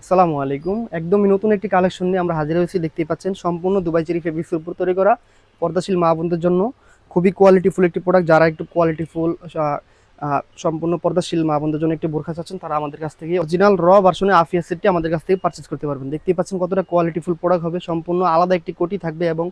আসসালামু আলাইকুম। একদমই নতুন একটি কালেকশন নিয়ে আমরা হাজির হয়েছি। দেখতেই পাচ্ছেন, সম্পূর্ণ দুবাই চেরি ফেব্রিক্সের উপর তৈরি করা, পর্দাশীল মা বোনদের জন্য। খুবই কোয়ালিটিফুল একটি প্রোডাক্ট যারা একটু কোয়ালিটিফুল সম্পূর্ণ পর্দাশীল মা বোনদের জন্য একটি বোরখা চাচ্ছেন, তারা আমাদের কাছ থেকে অরিজিনাল র ভার্সনে আফিয়া সেটটি আমাদের কাছ থেকে পারচেস করতে পারবেন। দেখতেই পাচ্ছেন কতটা কোয়ালিটিফুল প্রোডাক্ট হবে, সম্পূর্ণ আলাদা একটি কোটি থাকবে এবং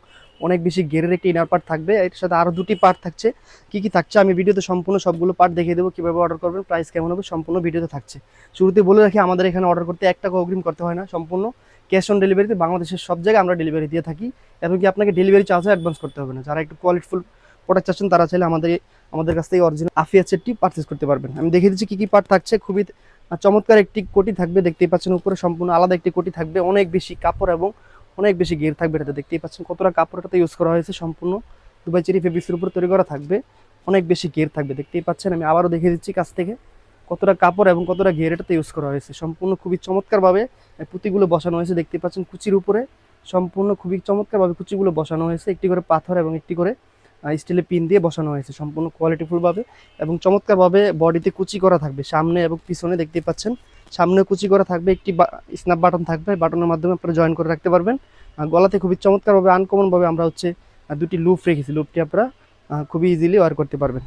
অনেক বেশি গেরের একটি ইনার পার্ট থাকবে। এর সাথে আরও দুটি পার্ট থাকছে। কি কি থাকছে আমি ভিডিওতে সম্পূর্ণ সবগুলো পার্ট দেখিয়ে দেবো, কীভাবে অর্ডার করবেন প্রাইস কেমন হবে সম্পূর্ণ ভিডিওতে থাকছে। শুরুতে বলে রাখি, আমাদের এখানে অর্ডার করতে এক টাকা অগ্রিম করতে হয় না, সম্পূর্ণ ক্যাশ অন ডেলিভারিতে বাংলাদেশের সব জায়গায় আমরা ডেলিভারি দিয়ে থাকি। এবং কি আপনাকে ডেলিভারি চার্জও অ্যাডভান্স করতে হবে না। যারা একটু কোয়ালিটিফুল প্রোডাক্ট চাচ্ছেন তারা চাইলে আমাদের আমাদের কাছ থেকে অরিজিনাল আফিয়া সেটটি পারচেস করতে পারবেন। আমি দেখিয়ে দিচ্ছি কী কী পার্ট থাকছে। খুবই চমৎকার একটি কোটি থাকবে, দেখতেই পাচ্ছেন উপরে সম্পূর্ণ আলাদা একটি কোটি থাকবে। অনেক বেশি কাপড় এবং অনেক বেশি গের থাকবে এটাতে। দেখতেই পাচ্ছেন কতটা কাপড়টাতে ইউজ করা হয়েছে সম্পূর্ণ। দুবাই চেরি ফেব্রিক্সের উপর তৈরি করা থাকবে। অনেক বেশি গের থাকবে, দেখতেই পাচ্ছেন। আমি আবারও দেখিয়ে দিচ্ছি কাছ থেকে কতটা কাপড় এবং কতটা ঘের এটাতে ইউজ করা হয়েছে। সম্পূর্ণ খুবই চমৎকারভাবে পুঁতিগুলো বসানো হয়েছে। দেখতেই পাচ্ছেন কুচির উপরে সম্পূর্ণ খুবই চমৎকারভাবে কুচিগুলো বসানো হয়েছে। একটি করে পাথর এবং একটি করে স্টিলের পিন দিয়ে বসানো হয়েছে সম্পূর্ণ কোয়ালিটিফুলভাবে এবং চমৎকারভাবে বডিতে কুচি করা থাকবে সামনে এবং পিছনে দেখতেই পাচ্ছেন। সামনে কুচি করা থাকবে, একটি স্ন্যাপ বাটন থাকবে বাটনের মাধ্যমে আপনারা জয়েন করে রাখতে পারবেন। গলাতে খুবই চমৎকারভাবে আনকমনভাবে আমরা হচ্ছে দুটি লুপ রেখেছি। লুপটি আপনারা খুবই ইজিলি ওয়ার করতে পারবেন।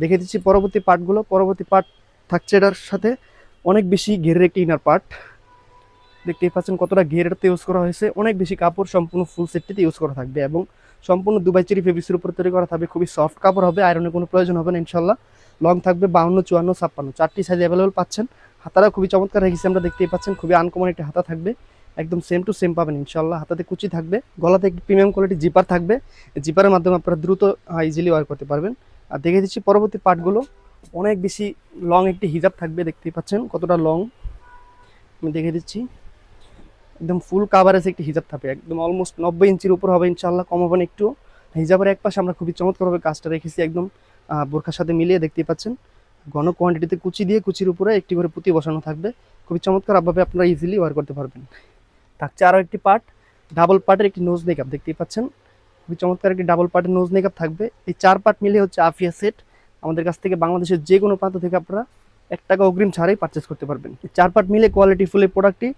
দেখে দিচ্ছি পরবর্তী পার্টগুলো পরবর্তী পার্ট থাকছে এটার সাথে অনেক বেশি ঘেরের একটি ইনার পার্ট দেখতেই পাচ্ছেন কতটা ঘেরেরতে ইউজ করা হয়েছে। অনেক বেশি কাপড় সম্পূর্ণ ফুল সেটটিতে ইউজ করা থাকবে এবং সম্পূর্ণ দুবাই চেরি ফেব্রিক্সের উপর তৈরি করা থাকবে, খুবই সফট কাপড় হবে আয়রনের কোনো প্রয়োজন হবে না ইনশাল্লাহ লং থাকবে বাউন্ন, চুয়ান্ন, ছাপ্পান্ন। চারটি সাইজ অ্যাভেলেবল পাচ্ছেন। হাতারা খুবই চমৎকার রেখেছি আমরা দেখতেই পাচ্ছেন, খুবই আনকমন একটি হাতা থাকবে। একদম সেম টু সেম পাবেন ইনশাল্লাহ হাতাতে কুচি থাকবে, গলাতে একটি প্রিমিয়াম কোয়ালিটি জিপার থাকবে। জিপারের মাধ্যমে আপনারা দ্রুত ইজিলি ওয়ার করতে পারবেন। আর দেখে দিচ্ছি পরবর্তী পার্টগুলো। অনেক বেশি লং একটি হিজাব থাকবে, দেখতেই পাচ্ছেন, কতটা লং আমি দেখে দিচ্ছি। একদম ফুল কাভারেজ একটি হিজাব থাকবে। একদম অলমোস্ট নব্বই ইঞ্চির উপর হবে ইনশাল্লাহ কম হবে না একটু। হিজাবের এক পাশে আমরা খুবই চমৎকারভাবে কাজটা রেখেছি, একদম বোরখার সাথে মিলিয়ে দেখতেই পাচ্ছেন। ঘন কোয়ান্টিটিতে কুচি দিয়ে কুচির উপরে একটি করে পুঁতি বসানো থাকবে। খুবই চমৎকারভাবে আপনারা ইজিলি ওয়ার করতে পারবেন। থাকছে আরও একটি পার্ট ডাবল পার্টের একটি নোজ মেকআপ দেখতেই পাচ্ছেন। খুবই চমৎকার একটি ডাবল পার্টের নোজ মেকআপ থাকবে। এই চার পার্ট মিলে হচ্ছে আফিয়া সেট আমাদের কাছ থেকে বাংলাদেশের যে কোনো প্রান্ত থেকে আপনারা এক টাকা অগ্রিম ছাড়াই পারচেস করতে পারবেন। চার পার্ট মিলে কোয়ালিটি ফুল এই প্রোডাক্টটি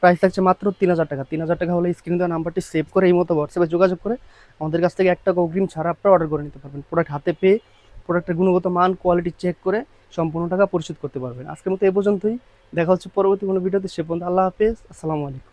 প্রাইস থাকছে মাত্র তিন হাজার টাকা। তিন হাজার টাকা হলে স্ক্রিনে দেওয়া নাম্বারটি সেভ করে এই মতো হোয়াটসঅ্যাপে যোগাযোগ করে আমাদের কাছ থেকে এক টাকা অগ্রিম ছাড়া আপনারা অর্ডার করে নিতে পারবেন। প্রোডাক্ট হাতে পেয়ে প্রোডাক্টের গুণগত মান কোয়ালিটি চেক করে সম্পূর্ণ টাকা পরিশোধ করতে পারবেন। আজকের মতো এ পর্যন্তই। দেখা হচ্ছে পরবর্তী কোনো ভিডিওতে সে পর্যন্ত আল্লাহ হাফেজ। আসসালামু আলাইকুম।